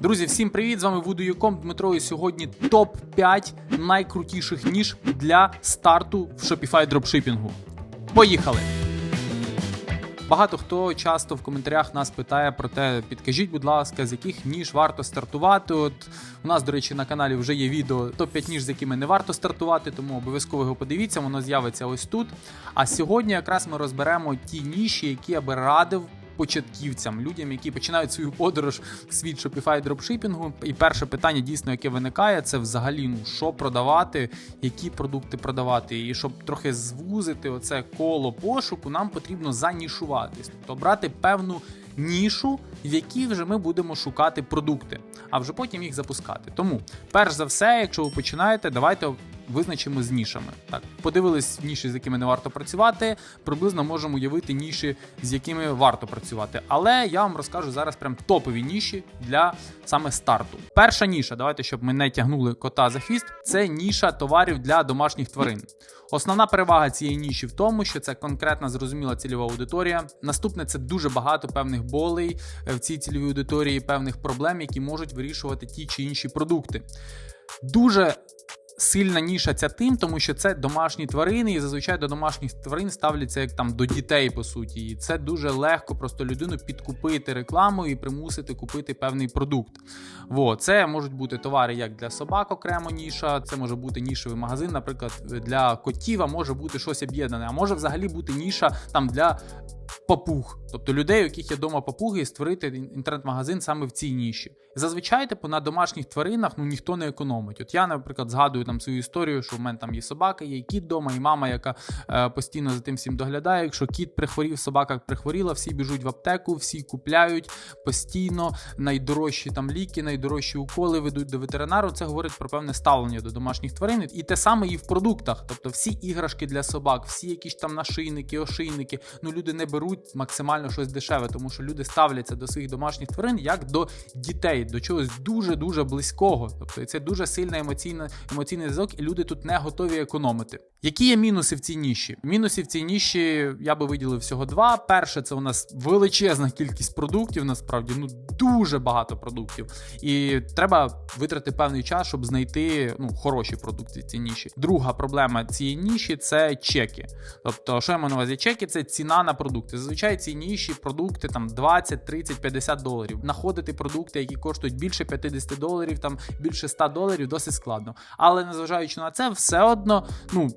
Друзі, всім привіт! З вами Вудуюком Дмитро. І сьогодні топ 5 найкрутіших ніж для старту в Shopify дропшипінгу. Поїхали! Багато хто часто в коментарях нас питає про те, підкажіть, будь ласка, з яких ніж варто стартувати. От у нас, до речі, на каналі вже є відео топ-5 ніж, з якими не варто стартувати, тому обов'язково його подивіться, воно з'явиться ось тут. А сьогодні якраз ми розберемо ті ніші, які я би радив. Початківцям, людям, які починають свою подорож в світ Shopify дропшипінгу. І перше питання, дійсно, яке виникає, це взагалі ну що продавати, які продукти продавати. І щоб трохи звузити оце коло пошуку, нам потрібно занішуватись, тобто брати певну нішу, в якій вже ми будемо шукати продукти, а вже потім їх запускати. Тому, перш за все, якщо ви починаєте, давайте визначимо з нішами. Так, подивились ніші, з якими не варто працювати. Приблизно можемо уявити ніші, з якими варто працювати. Але я вам розкажу зараз прям топові ніші для саме старту. Перша ніша, давайте, щоб ми не тягнули кота за хвіст, це ніша товарів для домашніх тварин. Основна перевага цієї ніші в тому, що це конкретна зрозуміла цільова аудиторія. Наступне це дуже багато певних болей е, в цій цільовій аудиторії, певних проблем, які можуть вирішувати ті чи інші продукти. Дуже сильна ніша ця тим, тому що це домашні тварини, і зазвичай до домашніх тварин ставляться як там до дітей, по суті. І це дуже легко просто людину підкупити рекламою і примусити купити певний продукт. Во, це можуть бути товари як для собак, окремо ніша, це може бути нішевий магазин, наприклад, для котів, а може бути щось об'єднане, а може взагалі бути ніша там для. Папуг, тобто людей, у яких є дома папуги, і створити інтернет-магазин саме в цій ніші. Зазвичай, типу, на домашніх тваринах ну ніхто не економить. От я, наприклад, згадую там свою історію, що в мене там є собака, є кіт вдома, і мама, яка е, постійно за тим всім доглядає. Якщо кіт прихворів, собака прихворіла, всі біжуть в аптеку, всі купляють постійно найдорожчі там ліки, найдорожчі уколи ведуть до ветеринару. Це говорить про певне ставлення до домашніх тварин. І те саме і в продуктах. Тобто всі іграшки для собак, всі якісь там нашийники, ошийники. Ну люди не беруть максимально щось дешеве, тому що люди ставляться до своїх домашніх тварин як до дітей, до чогось дуже дуже близького. Тобто це дуже сильний емоційна, емоційний зв'язок, і люди тут не готові економити. Які є мінуси в цій ніші? Мінусів в цій ніші я би виділив всього два. Перше, це у нас величезна кількість продуктів, насправді ну дуже багато продуктів. І треба витрати певний час, щоб знайти ну, хороші продукти в цій ніші. Друга проблема цієї ніші це чеки. Тобто, що я маю на увазі? Чеки це ціна на продукти. Зазвичай ці ніші продукти там 20, 30, 50 доларів. Находити продукти, які коштують більше 50 доларів, там більше 100 доларів, досить складно. Але незважаючи на це, все одно, ну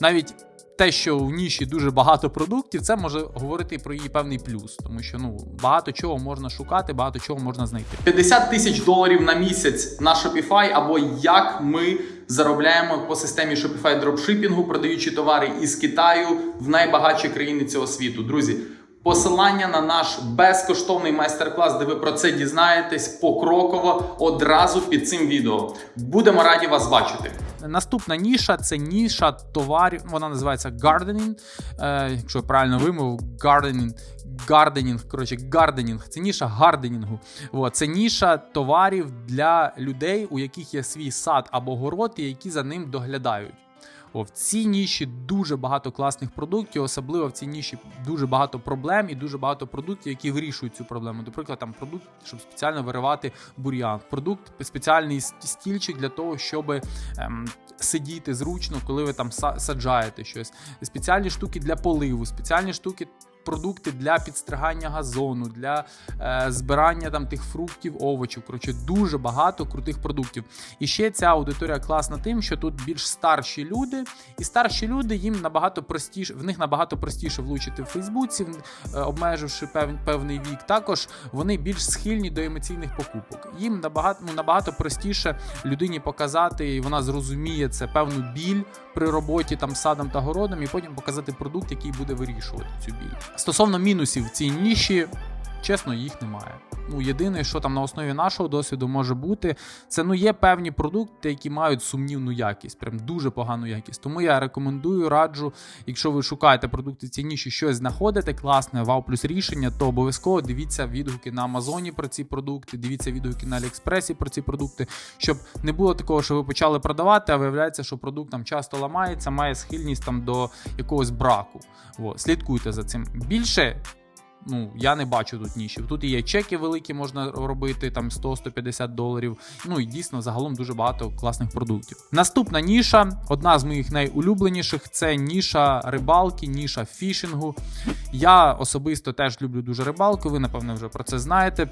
навіть. Те, що в ніші дуже багато продуктів, це може говорити про її певний плюс, тому що ну багато чого можна шукати, багато чого можна знайти. 50 тисяч доларів на місяць на Shopify, або як ми заробляємо по системі Shopify дропшипінгу, продаючи товари із Китаю в найбагатші країни цього світу. Друзі, посилання на наш безкоштовний майстер-клас, де ви про це дізнаєтесь покроково одразу під цим відео. Будемо раді вас бачити. Наступна ніша це ніша товарів. Вона називається Gardening. Е, якщо я правильно вимовив, Gardening. Гарденінг, коротше, гарденінг. Це ніша гарденінгу. О, це ніша товарів для людей, у яких є свій сад або город, і які за ним доглядають. В цій ніші дуже багато класних продуктів, особливо в цій ніші дуже багато проблем і дуже багато продуктів, які вирішують цю проблему. Наприклад, там продукт, щоб спеціально виривати бур'ян, продукт спеціальний стільчик для того, щоб ем, сидіти зручно, коли ви там саджаєте щось. Спеціальні штуки для поливу, спеціальні штуки. Продукти для підстригання газону, для е, збирання там тих фруктів, овочів. Коротше, дуже багато крутих продуктів. І ще ця аудиторія класна тим, що тут більш старші люди, і старші люди їм набагато простіше, в них набагато простіше влучити в Фейсбуці, е, обмеживши пев, певний вік. Також вони більш схильні до емоційних покупок. Їм набагато ну, набагато простіше людині показати, і вона зрозуміє це певну біль при роботі там садом та городом, і потім показати продукт, який буде вирішувати цю біль. Стосовно мінусів в цій ніші, чесно, їх немає. Ну, єдине, що там на основі нашого досвіду може бути, це ну є певні продукти, які мають сумнівну якість, прям дуже погану якість. Тому я рекомендую, раджу, якщо ви шукаєте продукти в цій ніші, щось знаходите, класне, вау плюс рішення, то обов'язково дивіться відгуки на Амазоні про ці продукти, дивіться відгуки на Аліекспресі про ці продукти, щоб не було такого, що ви почали продавати, а виявляється, що продукт там часто ламається, має схильність там до якогось браку. О, слідкуйте за цим. Більше Ну, я не бачу тут нішів. Тут є чеки великі, можна робити там 100-150 доларів. Ну і дійсно загалом дуже багато класних продуктів. Наступна ніша, одна з моїх найулюбленіших, це ніша рибалки, ніша фішингу. Я особисто теж люблю дуже рибалку. Ви напевно вже про це знаєте.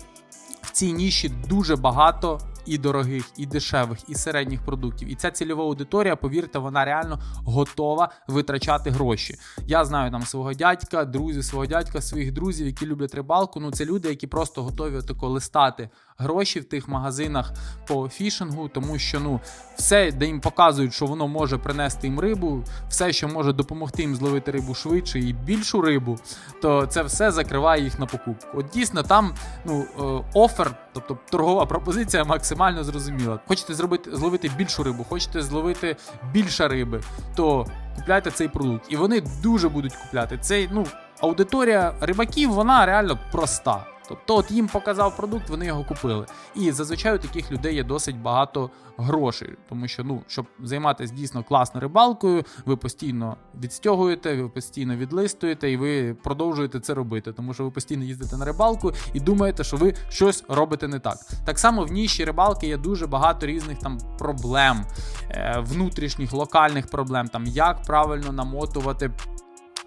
В цій ніші дуже багато і дорогих, і дешевих, і середніх продуктів. І ця цільова аудиторія, повірте, вона реально готова витрачати гроші. Я знаю там свого дядька, друзів свого дядька, своїх друзів, які люблять рибалку. Ну це люди, які просто готові отако листати гроші в тих магазинах по фішингу, тому що ну все, де їм показують, що воно може принести їм рибу, все, що може допомогти їм зловити рибу швидше і більшу рибу, то це все закриває їх на покупку. От дійсно там ну е, офер, тобто торгова пропозиція максимально зрозуміла. Хочете зробити зловити більшу рибу, хочете зловити більше риби, то купляйте цей продукт. І вони дуже будуть купляти. Цей ну аудиторія рибаків, вона реально проста. Тобто, от їм показав продукт, вони його купили. І зазвичай у таких людей є досить багато грошей, тому що ну, щоб займатися дійсно класною рибалкою, ви постійно відстягуєте, ви постійно відлистуєте і ви продовжуєте це робити, тому що ви постійно їздите на рибалку і думаєте, що ви щось робите не так. Так само в ніші рибалки є дуже багато різних там проблем, е, внутрішніх, локальних проблем, там як правильно намотувати.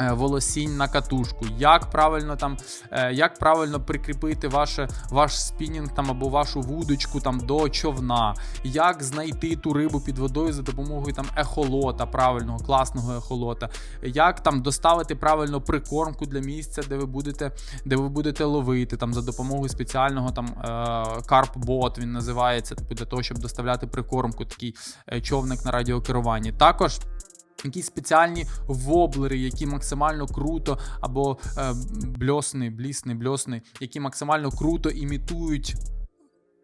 Е, Волосінь на катушку, як правильно там, е, як правильно прикріпити ваше, ваш спінінг там або вашу вудочку там до човна, як знайти ту рибу під водою за допомогою там ехолота, правильного, класного ехолота, як там доставити правильно прикормку для місця, де ви будете, де ви будете ловити там за допомогою спеціального там е, карпбот, він називається, типу для того, щоб доставляти прикормку, такий човник на радіокеруванні. Також якісь спеціальні воблери, які максимально круто, або е, бльосни, блісни, бльосни, які максимально круто імітують.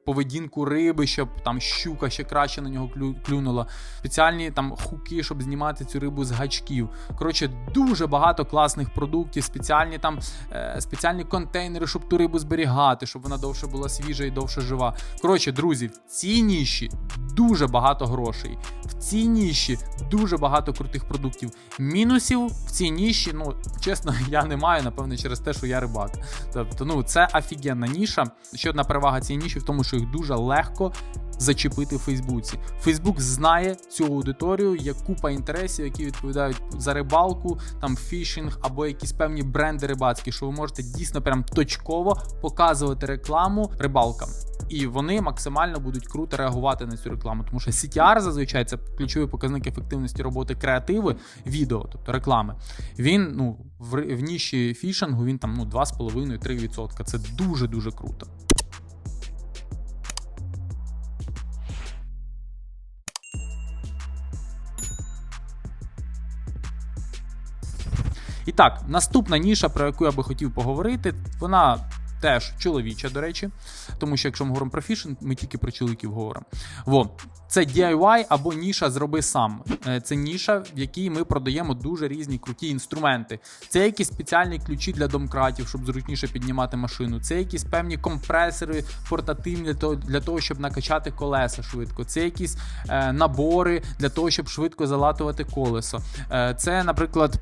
Поведінку риби, щоб там щука ще краще на нього клюнула. Спеціальні там хуки, щоб знімати цю рибу з гачків. Коротше, дуже багато класних продуктів, спеціальні там е, спеціальні контейнери, щоб ту рибу зберігати, щоб вона довше була свіжа і довше жива. Коротше, друзі, в цій ніші дуже багато грошей. В цій ніші дуже багато крутих продуктів. Мінусів в цій ніші, ну чесно, я не маю, напевно, через те, що я рибак. Тобто, ну це офігенна ніша. Ще одна перевага цієї ніші в тому, що їх дуже легко. Зачепити в Фейсбуці. Фейсбук знає цю аудиторію, є купа інтересів, які відповідають за рибалку, там фішинг або якісь певні бренди рибацькі, що ви можете дійсно прям точково показувати рекламу рибалкам. І вони максимально будуть круто реагувати на цю рекламу, тому що CTR зазвичай це ключовий показник ефективності роботи креативи відео, тобто реклами. Він ну в, в ніші фішингу він там ну 2,5-3%. Це дуже дуже круто. Так, наступна ніша, про яку я би хотів поговорити, вона теж чоловіча, до речі. Тому що якщо ми говоримо про фішинг, ми тільки про чоловіків говоримо. Во, це DIY або ніша зроби сам. Е, Це ніша, в якій ми продаємо дуже різні круті інструменти. Це якісь спеціальні ключі для домкратів, щоб зручніше піднімати машину. Це якісь певні компресори портативні для того, щоб накачати колеса швидко. Це якісь е, набори для того, щоб швидко залатувати колесо. Е, це, наприклад.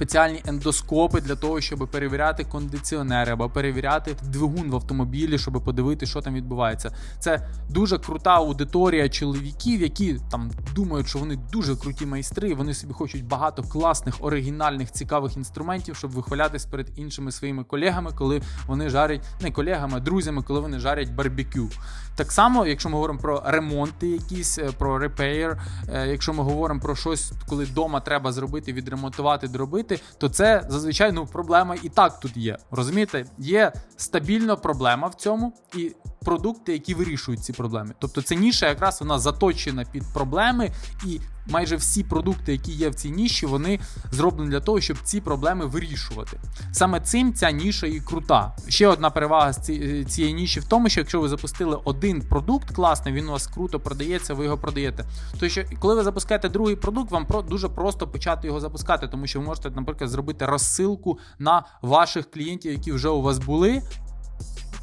Спеціальні ендоскопи для того, щоб перевіряти кондиціонери або перевіряти двигун в автомобілі, щоб подивити, що там відбувається. Це дуже крута аудиторія чоловіків, які там думають, що вони дуже круті майстри. Вони собі хочуть багато класних, оригінальних, цікавих інструментів, щоб вихвалятись перед іншими своїми колегами, коли вони жарять не колегами, а друзями, коли вони жарять барбекю. Так само, якщо ми говоримо про ремонти, якісь е, про репейр, якщо ми говоримо про щось, коли вдома треба зробити, відремонтувати, доробити, то це зазвичай ну проблема і так тут є. Розумієте, є стабільна проблема в цьому і. Продукти, які вирішують ці проблеми. Тобто ця ніша якраз вона заточена під проблеми, і майже всі продукти, які є в цій ніші, вони зроблені для того, щоб ці проблеми вирішувати. Саме цим ця ніша і крута. Ще одна перевага з цієї ніші в тому, що якщо ви запустили один продукт класний, він у вас круто продається, ви його продаєте. То що коли ви запускаєте другий продукт, вам дуже просто почати його запускати, тому що ви можете, наприклад, зробити розсилку на ваших клієнтів, які вже у вас були.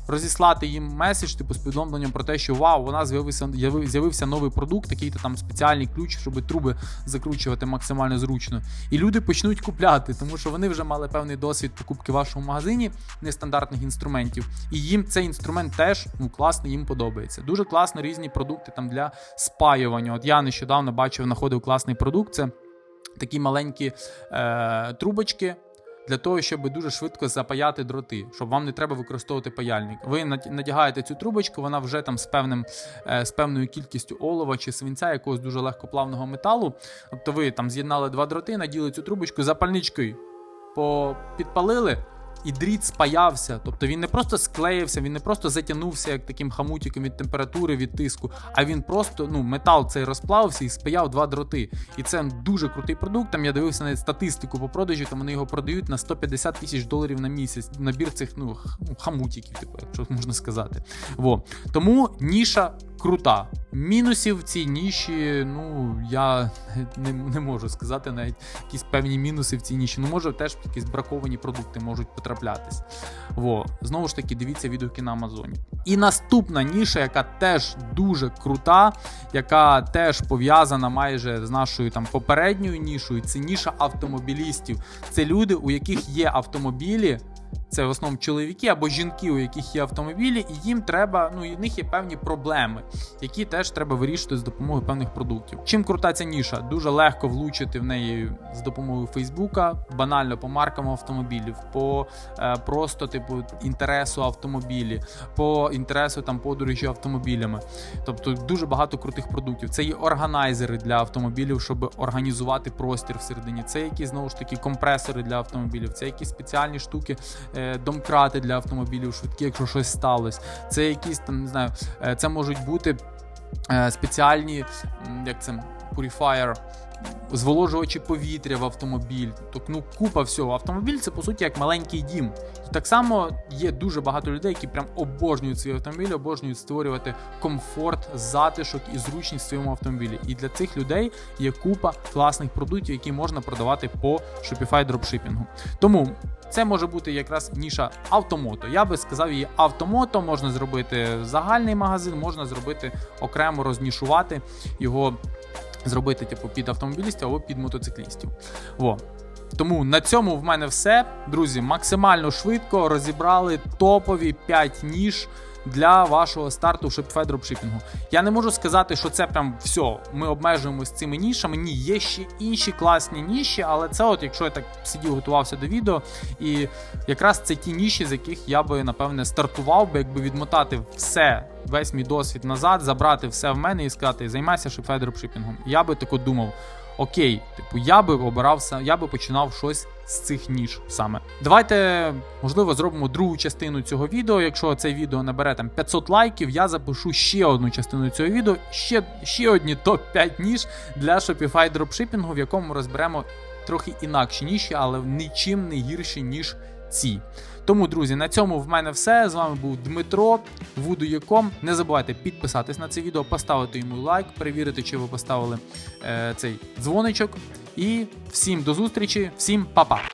Розіслати їм меседж, типу з повідомленням про те, що вау, у нас з'явився з'явився новий продукт, такий-то там спеціальний ключ, щоб труби закручувати максимально зручно. І люди почнуть купляти, тому що вони вже мали певний досвід покупки в вашому магазині нестандартних інструментів. І їм цей інструмент теж ну, класно їм подобається. Дуже класно різні продукти там для спаювання. От я нещодавно бачив, знаходив класний продукт. Це такі маленькі е, трубочки. Для того, щоб дуже швидко запаяти дроти, щоб вам не треба використовувати паяльник. Ви надягаєте цю трубочку, вона вже там з певним е, з певною кількістю олова чи свинця, якогось дуже легкоплавного металу. Тобто ви там з'єднали два дроти, наділи цю трубочку запальничкою, підпалили. І дріт спаявся, тобто він не просто склеївся, він не просто затягнувся як таким хамутиком від температури, від тиску, а він просто ну метал цей розплавився і спаяв два дроти. І це дуже крутий продукт. Там я дивився на статистику по продажі, там вони його продають на 150 тисяч доларів на місяць. Набір цих ну, ну типу, якщо можна сказати. Во. Тому ніша крута. Мінусів в цій ніші, ну я не, не можу сказати навіть якісь певні мінуси в цій ніші. Ну, може, теж якісь браковані продукти можуть потраплятись. Во, знову ж таки, дивіться відгуки на Амазоні. І наступна ніша, яка теж дуже крута, яка теж пов'язана майже з нашою там попередньою нішою, це ніша автомобілістів. Це люди, у яких є автомобілі. Це в основному чоловіки або жінки, у яких є автомобілі, і їм треба, ну і в них є певні проблеми, які теж треба вирішити з допомогою певних продуктів. Чим крута ця ніша? Дуже легко влучити в неї з допомогою Фейсбука, банально по маркам автомобілів, по е, просто типу інтересу автомобілі, по інтересу там подорожі автомобілями. Тобто дуже багато крутих продуктів. Це є органайзери для автомобілів, щоб організувати простір всередині. Це якісь знову ж таки компресори для автомобілів, це якісь спеціальні штуки, домкрати для автомобілів, швидкі, якщо щось сталося. Це якісь там не знаю, е, це можуть бути е, спеціальні, як це purifier, зволожувачі повітря в автомобіль. Тобто, ну, купа всього. Автомобіль це по суті як маленький дім. Так само є дуже багато людей, які прям обожнюють свій автомобіль, обожнюють створювати комфорт, затишок і зручність в своєму автомобілі. І для цих людей є купа класних продуктів, які можна продавати по Shopify дропшипінгу. Тому. Це може бути якраз ніша автомото. Я би сказав її автомото. Можна зробити загальний магазин, можна зробити окремо рознішувати його, зробити типу під автомобілістів або під мотоциклістів. Во. Тому на цьому в мене все. Друзі, максимально швидко розібрали топові 5 ніж для вашого старту в Shopify дропшипінгу. Я не можу сказати, що це прям все. Ми обмежуємося цими нішами. Ні, є ще інші класні ніші, але це, от, якщо я так сидів, готувався до відео, і якраз це ті ніші, з яких я би напевне стартував би, якби відмотати все, весь мій досвід назад, забрати все в мене і сказати, займайся Shopify дропшипінгом. Я би тако думав. Окей, типу, я би обирався, я би починав щось з цих ніж саме. Давайте, можливо, зробимо другу частину цього відео. Якщо це відео набере там 500 лайків, я запишу ще одну частину цього відео, ще, ще одні топ-5 ніж для Shopify дропшипінгу, в якому розберемо трохи інакші ніші, але нічим не гірші, ніж ці. Тому, друзі, на цьому в мене все. З вами був Дмитро, Voodoo.com. Не забувайте підписатись на це відео, поставити йому лайк, перевірити, чи ви поставили е, цей дзвоничок. І всім до зустрічі, всім па-па!